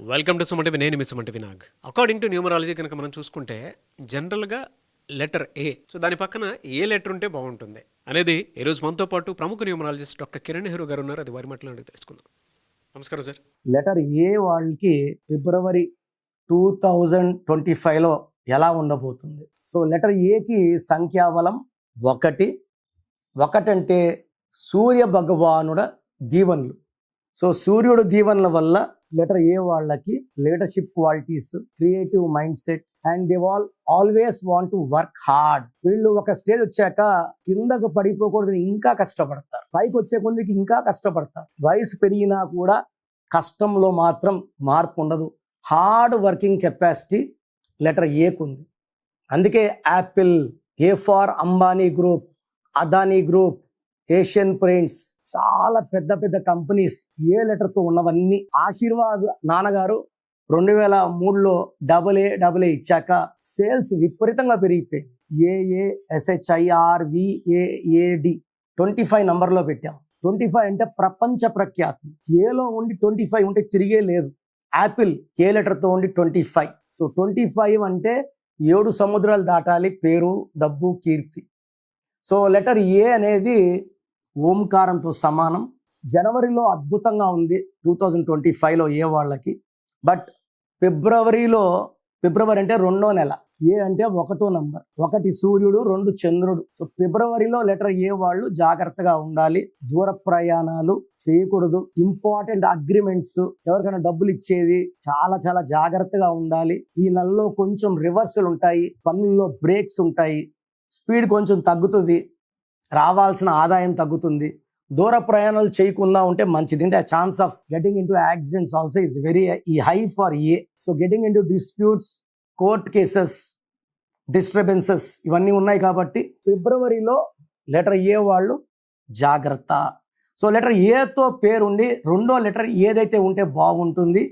Welcome to సుమంటివి నేను మీ సుమంటి వినాగ్ అకార్డింగ్ టు న్యూమరాలజీ కనుక మనం చూసుకుంటే జనరల్గా లెటర్ ఏ సో దాని పక్కన ఏ లెటర్ ఉంటే బాగుంటుంది అనేది ఈరోజు మనతో పాటు ప్రముఖ న్యూమరాలజిస్ట్ డాక్టర్ కిరణ్ నెహ్రూ గారు ఉన్నారు. అది వారి మాటలు అడిగి తెలుసుకుందాం. నమస్కారం సార్. లెటర్ ఏ వాళ్ళకి ఫిబ్రవరి టూ థౌజండ్ ట్వంటీ ఫైవ్లో ఎలా ఉండబోతుంది? సో లెటర్ ఏకి సంఖ్యాబలం ఒకటి. ఒకటంటే సూర్య భగవానుడ దీవెనలు సో సూర్యుడు దీవెనల వల్ల లెటర్ ఏ వాళ్ళకి leadership qualities creative mind set and they all always want to work hard వీళ్ళు ఒక స్టేజ్ వచ్చాక కిందకు పడిపోకూడదు ఇంకా కష్టపడతారు. పైకి వచ్చే కొద్దికి ఇంకా కష్టపడతారు. వయసు పెరిగినా కూడా కష్టంలో మాత్రం మార్పు ఉండదు. హార్డ్ వర్కింగ్ కెపాసిటీ లెటర్ ఏకుంది అందుకే Apple A for Ambani group Adani group Asian paints చాలా పెద్ద పెద్ద కంపెనీస్ ఏ లెటర్తో ఉన్నవన్నీ ఆశీర్వాద్ నాన్నగారు రెండు వేల మూడులో డబుల్ ఏ డబుల్ ఏ ఇచ్చాక సేల్స్ విపరీతంగా పెరిగిపోయాయి ఏఏ ట్వంటీ ఫైవ్ నంబర్లో పెట్టాం. ట్వంటీ ఫైవ్ అంటే ప్రపంచ ప్రఖ్యాతి. ఏలో ఉండి ట్వంటీ ఫైవ్ ఉంటే తిరిగే లేదు. యాపిల్ ఏ లెటర్తో ఉండి twenty five. So twenty five అంటే ఏడు సముద్రాలు దాటాలి పేరు డబ్బు కీర్తి. సో లెటర్ ఏ అనేది ఓంకారంతో సమానం. జనవరిలో అద్భుతంగా ఉంది టూ థౌజండ్ ట్వంటీ ఫైవ్లో ఏ వాళ్ళకి. బట్ ఫిబ్రవరిలో ఫిబ్రవరి అంటే రెండో నెల. ఏ అంటే ఒకటో నంబర్. ఒకటి సూర్యుడు రెండు చంద్రుడు. సో ఫిబ్రవరిలో లెటర్ ఏ వాళ్ళు జాగ్రత్తగా ఉండాలి. దూర ప్రయాణాలు చేయకూడదు. ఇంపార్టెంట్ అగ్రిమెంట్స్ ఎవరికైనా డబ్బులు ఇచ్చేది చాలా చాలా జాగ్రత్తగా ఉండాలి. ఈ నెలలో కొంచెం రివర్సల్ ఉంటాయి. పనుల్లో బ్రేక్స్ ఉంటాయి. స్పీడ్ కొంచెం తగ్గుతుంది. రావాల్సిన ఆదాయం తగ్గుతుంది. దూర ప్రయాణాలు చేయకుండా ఉంటే మంచిది. అంటే chance of getting into accidents also is very ఈ high for A so getting into disputes court cases disturbances ఇవన్నీ ఉన్నాయి కాబట్టి ఫిబ్రవరిలో లెటర్ ఏ వాళ్ళు జాగ్రత్త. సో లెటర్ ఏతో పేరుండి రెండో లెటర్ ఏదైతే ఉంటే బాగుంటుంది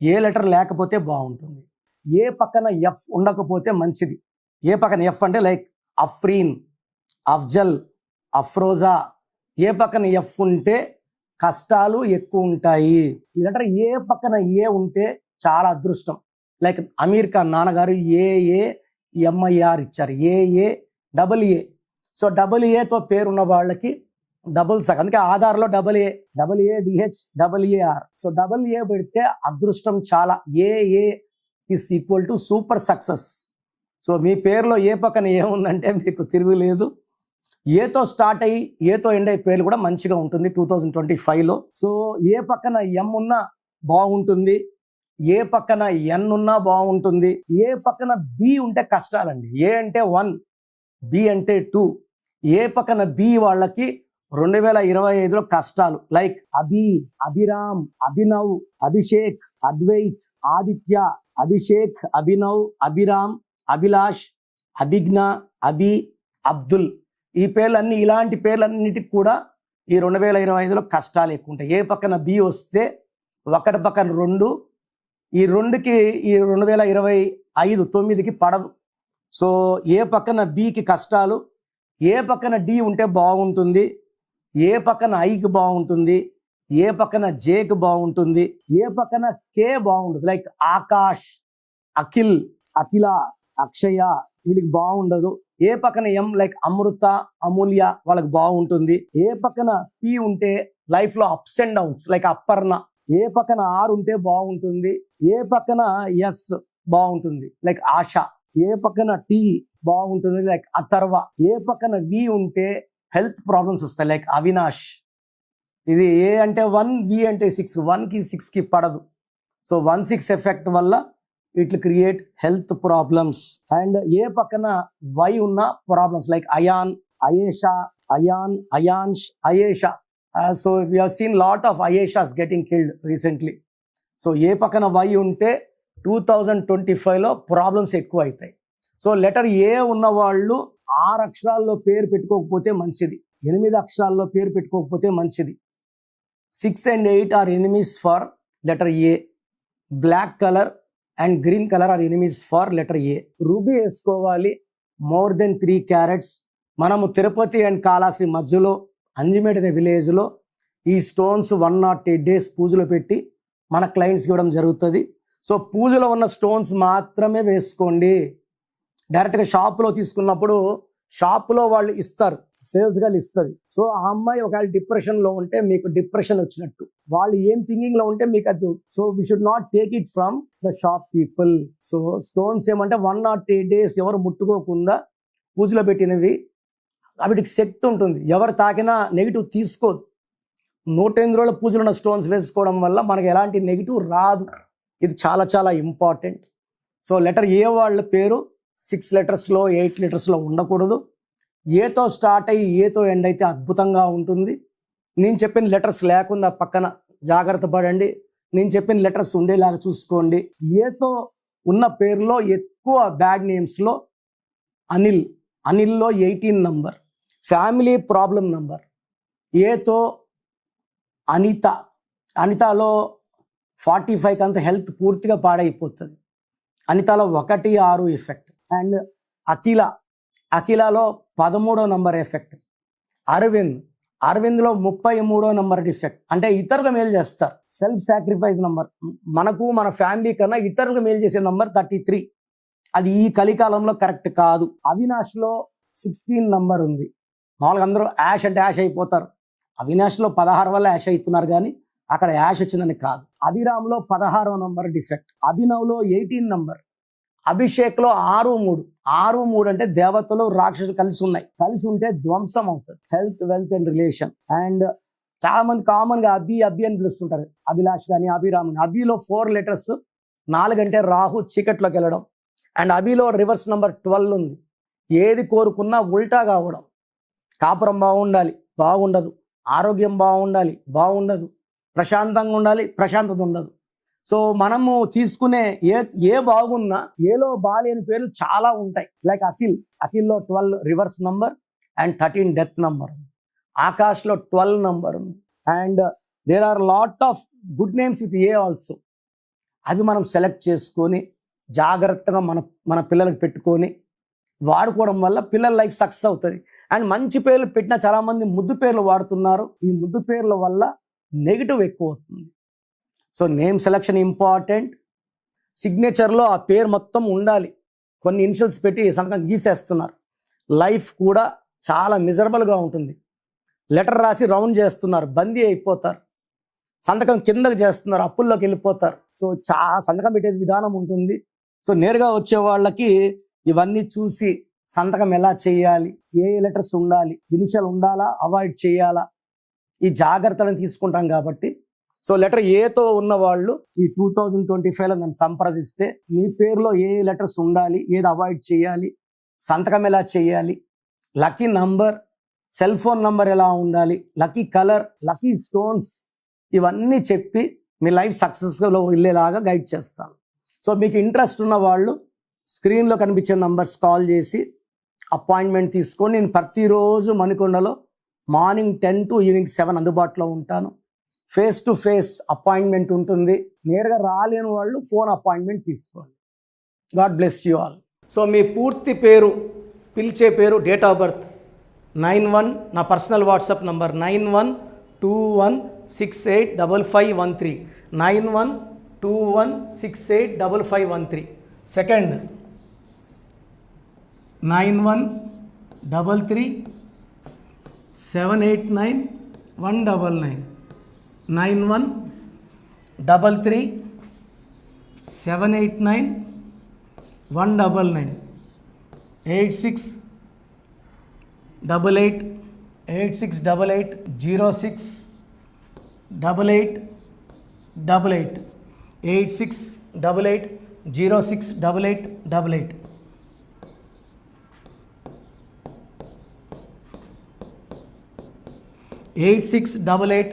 ఏ లెటర్ లేకపోతే బాగుంటుంది. ఏ పక్కన ఎఫ్ ఉండకపోతే మంచిది. ఏ పక్కన ఎఫ్ అంటే లైక్ అఫ్రీన్ అఫ్జల్ అఫ్రోజా ఏ పక్కన ఎఫ్ ఉంటే కష్టాలు ఎక్కువ ఉంటాయి. ఈ లెటర్ ఏ పక్కన ఏ ఉంటే చాలా అదృష్టం. లైక్ అమీర్ ఖాన్ నాన్నగారు A A M I R ఇచ్చారు. A A A double A. So double ఏతో పేరున్న వాళ్ళకి డబుల్ సక్ అందుకే ఆధార్లో double A double A D H double A R so double A పెడితే అదృష్టం చాలా. A A is is equal to super success. So మీ పేరులో ఏ పక్కన ఏముందంటే మీకు తిరుగులేదు ఏతో స్టార్ట్ అయ్యి ఏతో ఎండ్ అయ్యే పేర్లు కూడా మంచిగా ఉంటుంది టూ థౌజండ్ ట్వంటీ ఫైవ్లో. సో ఏ పక్కన ఎం ఉన్నా బాగుంటుంది ఏ పక్కన ఎన్ ఉన్నా బాగుంటుంది ఏ పక్కన బి ఉంటే కష్టాలండి. ఏ అంటే వన్ బి అంటే టూ ఏ పక్కన బి వాళ్ళకి రెండు వేల ఇరవై ఐదులో కష్టాలు. లైక్ అభి అభిరామ్ అభినవ్ అభిషేక్ అద్వైత్ ఆదిత్య అభిషేక్ అభినవ్ అభిరామ్ అభిలాష్ అభిజ్ఞ అభి అబ్దుల్. ఈ పేర్లన్నీ ఇలాంటి పేర్లన్నిటికి కూడా ఈ రెండు వేల ఇరవై ఐదులో కష్టాలు ఎక్కువ ఉంటాయి. ఏ పక్కన బి వస్తే ఒకటి పక్కన రెండు ఈ రెండుకి ఈ రెండు వేల ఇరవై ఐదు తొమ్మిదికి పడదు సో ఏ పక్కన బికి కష్టాలు ఏ పక్కన డి ఉంటే బాగుంటుంది ఏ పక్కన ఐకి బాగుంటుంది ఏ పక్కన జేకి బాగుంటుంది ఏ పక్కన కే బాగుంటుంది లైక్ ఆకాష్ అఖిల్ అఖిల అక్షయ వీళ్ళకి బాగుండదు. ఏ పక్కన ఎం లైక్ అమృత అమూల్య వాళ్ళకి బాగుంటుంది. ఏ పక్కన పి ఉంటే లైఫ్లో ups and downs like Aparna A పక్కన ఆర్ ఉంటే బాగుంటుంది. ఏ పక్కన ఎస్ బాగుంటుంది లైక్ ఆశ. ఏ పక్కన టీ బాగుంటుంది లైక్ అథర్వ. ఏ పక్కన వి ఉంటే హెల్త్ ప్రాబ్లమ్స్ వస్తాయి లైక్ అవినాష్. ఇది ఏ అంటే వన్ వి అంటే సిక్స్ వన్కి సిక్స్కి పడదు. సో వన్ సిక్స్ ఎఫెక్ట్ వల్ల it create health problems. And A పక్కన వై ఉన్న problems like Ayan Ayesha Ayan Ayansh Ayesha. So we seen lot of Ayeshas getting killed recently so A పక్కన Y ఉంటే two thousand twenty ఫైవ్లో problems ఎక్కువ అవుతాయి so letter A ఉన్న వాళ్ళు ఆరు అక్షరాల్లో పేరు పెట్టుకోకపోతే మంచిది. ఎనిమిది అక్షరాల్లో పేరు పెట్టుకోకపోతే మంచిది. Six and eight are enemies for letter A black colour and green colour are enemies for letter A. Ruby వేసుకోవాలి. More than three carats. మనము తిరుపతి అండ్ కాళాశ్రీ మధ్యలో అంజిమేడ్ అనే విలేజ్లో ఈ stones one nought eight days పూజలో పెట్టి మన క్లయింట్స్కి ఇవ్వడం జరుగుతుంది. సో పూజలో ఉన్న స్టోన్స్ మాత్రమే వేసుకోండి. డైరెక్ట్గా షాప్లో తీసుకున్నప్పుడు షాప్లో వాళ్ళు ఇస్తారు. సేల్స్గా ఇస్తుంది. సో ఆ అమ్మాయి ఒకవేళ డిప్రెషన్లో ఉంటే మీకు డిప్రెషన్ వచ్చినట్టు. వాళ్ళు ఏం థింకింగ్లో ఉంటే మీకు అది so we should not take it from the shop people so stones ఏమంటే వన్ నాట్ ఎయిట్ డేస్ ఎవరు ముట్టుకోకుండా పూజలో పెట్టినవి. వాటికి శక్తి ఉంటుంది. ఎవరు తాకినా నెగిటివ్ తీసుకోదు. నూట ఎనిమిది రోజుల పూజలు ఉన్న స్టోన్స్ వేసుకోవడం వల్ల మనకు ఎలాంటి నెగిటివ్ రాదు. ఇది చాలా చాలా ఇంపార్టెంట్ సో లెటర్ ఏ వాళ్ళ పేరు సిక్స్ లెటర్స్లో ఎయిట్ లెటర్స్లో ఉండకూడదు. ఏతో స్టార్ట్ అయ్యి ఏతో ఎండ్ అయితే అద్భుతంగా ఉంటుంది. నేను చెప్పిన లెటర్స్ లేకుండా పక్కన జాగ్రత్త పడండి. నేను చెప్పిన లెటర్స్ ఉండేలాగా చూసుకోండి. ఏతో ఉన్న పేరులో ఎక్కువ బ్యాడ్ నేమ్స్లో Anil. అనిల్లో eighteen number. Family problem number. ఏతో అనిత. అనితలో ఫార్టీ ఫైవ్ అంత హెల్త్ పూర్తిగా పాడైపోతుంది. అనితలో ఒకటి ఆరు ఎఫెక్ట్. అండ్ అఖిల. అఖిలలో పదమూడో నంబర్ ఎఫెక్ట్. అరవింద్. అరవింద్లో ముప్పై మూడో నంబర్ డిఫెక్ట్. అంటే ఇతరులకు మేలు చేస్తారు. Self sacrifice number. మనకు మన ఫ్యామిలీ కన్నా ఇతరులకు మేలు చేసే నంబర్ థర్టీ త్రీ. అది ఈ కలికాలంలో కరెక్ట్ కాదు. అవినాష్లో సిక్స్టీన్ నంబర్ ఉంది. మామూలుగా అందరూ యాష్ అంటే యాష్ అయిపోతారు. అవినాష్లో పదహారు వల్ల యాష్ అవుతున్నారు కానీ అక్కడ యాష్ వచ్చిందని కాదు. అభిరామ్లో పదహారో నంబర్ డిఫెక్ట్. అభినవ్లో ఎయిటీన్ నంబర్. అభిషేక్లో ఆరు మూడు. ఆరు మూడు అంటే దేవతలు రాక్షసులు కలిసి ఉన్నాయి. కలిసి ఉంటే ధ్వంసం అవుతుంది. Health wealth and relation and చాలా మంది కామన్గా అభి అభి అని పిలుస్తుంటారు. అభిలాష్ కానీ అభిరామ్ కానీ అభిలో ఫోర్ లెటర్స్ నాలుగంటే రాహు చీకట్లోకి వెళ్ళడం. అండ్ అభిలో రివర్స్ నెంబర్ ట్వెల్వ్ ఉంది. ఏది కోరుకున్నా ఉల్టా కావడం. కాపురం బాగుండాలి బాగుండదు. ఆరోగ్యం బాగుండాలి బాగుండదు. ప్రశాంతంగా ఉండాలి ప్రశాంతత ఉండదు. సో మనము తీసుకునే ఏ ఏ బాగున్నా ఏలో బాలేని పేర్లు చాలా ఉంటాయి. Like Akhil. అఖిల్లో twelve reverse number and thirteen death number. ఆకాష్లో twelve number. ఉంది and there are lot of good names with A also. అవి మనం సెలెక్ట్ చేసుకొని జాగ్రత్తగా మన మన పిల్లలకు పెట్టుకొని వాడుకోవడం వల్ల పిల్లల లైఫ్ సక్సెస్ అవుతుంది. అండ్ మంచి పేర్లు పెట్టిన చాలామంది ముద్దు పేర్లు వాడుతున్నారు. ఈ ముద్దు పేర్ల వల్ల నెగిటివ్ ఎక్కువ అవుతుంది. సో నేమ్ సెలక్షన్ ఇంపార్టెంట్ సిగ్నేచర్లో ఆ పేరు మొత్తం ఉండాలి. కొన్ని ఇనిషియల్స్ పెట్టి సంతకం గీసేస్తున్నారు. లైఫ్ కూడా చాలా మిజరబుల్గా ఉంటుంది. లెటర్ రాసి రౌండ్ చేస్తున్నారు. బందీ అయిపోతారు. సంతకం కిందకు చేస్తున్నారు. అప్పుల్లోకి వెళ్ళిపోతారు. సో చా సంతకం పెట్టే విధానం ఉంటుంది. సో నేరుగా వచ్చే వాళ్ళకి ఇవన్నీ చూసి సంతకం ఎలా చేయాలి? ఏ లెటర్స్ ఉండాలి? ఇనిషియల్ ఉండాలా? అవాయిడ్ చేయాలా? ఈ జాగ్రత్తలను తీసుకుంటాం కాబట్టి సో లెటర్ ఏతో ఉన్న వాళ్ళు ఈ టూ థౌజండ్ ట్వంటీ ఫైవ్లో నన్ను సంప్రదిస్తే మీ పేరులో ఏ లెటర్స్ ఉండాలి ఏది అవాయిడ్ చేయాలి సంతకం ఎలా చేయాలి lucky number cell phone number ఎలా ఉండాలి లక్కీ కలర్ లక్కీ స్టోన్స్ ఇవన్నీ చెప్పి మీ లైఫ్ సక్సెస్లో వెళ్ళేలాగా గైడ్ చేస్తాను. సో మీకు ఇంట్రెస్ట్ ఉన్న వాళ్ళు స్క్రీన్లో కనిపించే నంబర్స్ కాల్ చేసి అపాయింట్మెంట్ తీసుకొని నేను ప్రతిరోజు మణికొండలో morning ten to evening seven అందుబాటులో ఉంటాను. ఫేస్ టు ఫేస్ అపాయింట్మెంట్ ఉంటుంది. నేరుగా రాలేని వాళ్ళు ఫోన్ అపాయింట్మెంట్ తీసుకోండి. God bless you all so మీ పూర్తి పేరు పిలిచే పేరు date of birth nine one నా personal WhatsApp number nine one two one six eight double five one three. Nine one two one six eight double five one three. Second nine one double three seven eight nine one double nine. Nine one double three seven eight nine one double nine eight six double eight eight six double eight zero six double eight double eight eight six double eight zero six double eight double eight eight six double eight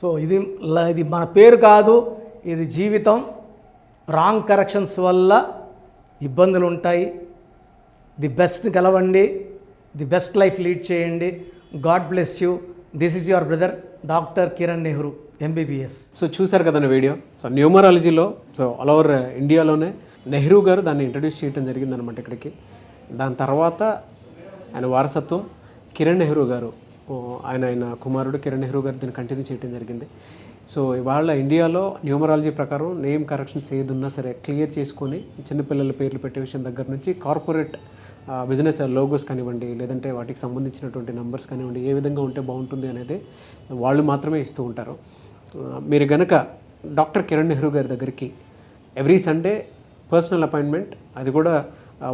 so ఇది ఇది మన పేరు కాదు ఇది జీవితం. Wrong corrections వల్ల ఇబ్బందులు ఉంటాయి. ది బెస్ట్ గెలవండి. ది బెస్ట్ లైఫ్ లీడ్ చేయండి. God bless you. This is your brother doctor Kiran Nehru MBBS so చూశారు కదండి వీడియో? సో న్యూమరాలజీలో సో ఆల్ ఓవర్ ఇండియాలోనే నెహ్రూ గారు దాన్ని ఇంట్రడ్యూస్ చేయడం జరిగిందనమాట ఇక్కడికి. దాని తర్వాత ఆయన వారసత్వం కిరణ్ నెహ్రూ గారు. ఆయన ఆయన కుమారుడు కిరణ్ నెహ్రూ గారు దీన్ని కంటిన్యూ చేయడం జరిగింది. సో ఇవాళ ఇండియాలో న్యూమరాలజీ ప్రకారం నేమ్ కరెక్షన్స్ ఏదున్నా సరే క్లియర్ చేసుకొని చిన్నపిల్లల పేర్లు పెట్టే విషయం దగ్గర నుంచి కార్పొరేట్ బిజినెస్ లోగోస్ కానివ్వండి లేదంటే వాటికి సంబంధించినటువంటి నంబర్స్ కానివ్వండి ఏ విధంగా ఉంటే బాగుంటుంది అనేది వాళ్ళు మాత్రమే ఇస్తూ ఉంటారు. మీరు గనక డాక్టర్ కిరణ్ నెహ్రూ గారి దగ్గరికి ఎవ్రీ సండే పర్సనల్ అపాయింట్మెంట్ అది కూడా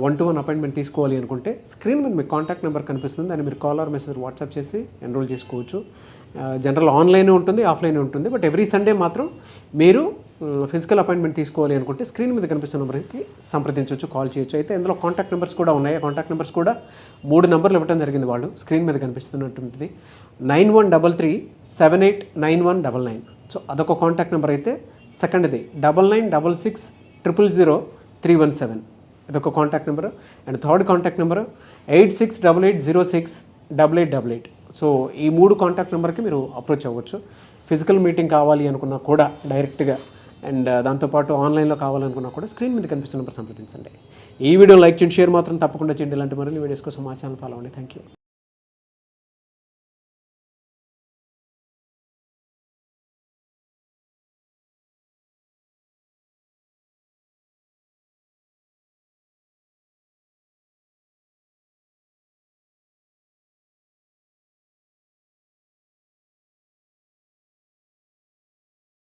వన్ టు వన్ అపాయింట్మెంట్ తీసుకోవాలి అనుకుంటే స్క్రీన్ మీద మీకు కాంటాక్ట్ నెంబర్ కనిపిస్తుంది. దాన్ని మీరు కాల్ ఆర్ మెసేజ్ వాట్సాప్ చేసి ఎన్రోల్ చేసుకోవచ్చు. జనరల్ ఆన్లైన్ ఉంటుంది ఆఫ్లైన్ ఉంటుంది. బట్ ఎవ్రీ సండే మాత్రం మీరు ఫిజికల్ అపాయింట్మెంట్ తీసుకోవాలి అనుకుంటే స్క్రీన్ మీద కనిపిస్తున్న నెంబర్కి సంప్రదించవచ్చు కాల్ చేయొచ్చు. అయితే ఇందులో కాంటాక్ట్ నెంబర్స్ కూడా ఉన్నాయి. కాంటాక్ట్ నెంబర్స్ కూడా మూడు నెంబర్లు ఇవ్వడం జరిగింది వాళ్ళు. స్క్రీన్ మీద కనిపిస్తున్నటువంటిది. Nine one double three seven eight nine one double nine so అదొక కాంటాక్ట్ నెంబర్ అయితే సెకండ్ది double nine double six triple zero three one seven ఇదొక contact number and third contact number eight six double eight zero six double eight double eight so ఈ మూడు contact నెంబర్కి మీరు approach అవ్వచ్చు. Physical meeting కావాలి అనుకున్నా కూడా డైరెక్ట్గా అండ్ uh, దాంతోపాటు ఆన్లైన్లో కావాలనుకున్నా కూడా స్క్రీన్ మీద కనిపిస్తున్న నెంబర్ సంప్రదించండి. ఈ వీడియో లైక్ చేయండి షేర్ మాత్రం తప్పకుండా చేయండి. ఇలాంటి మరిన్ని వీడియోస్ కోసం మా ఛానల్ ఫాలో అవ్వండి. Thank you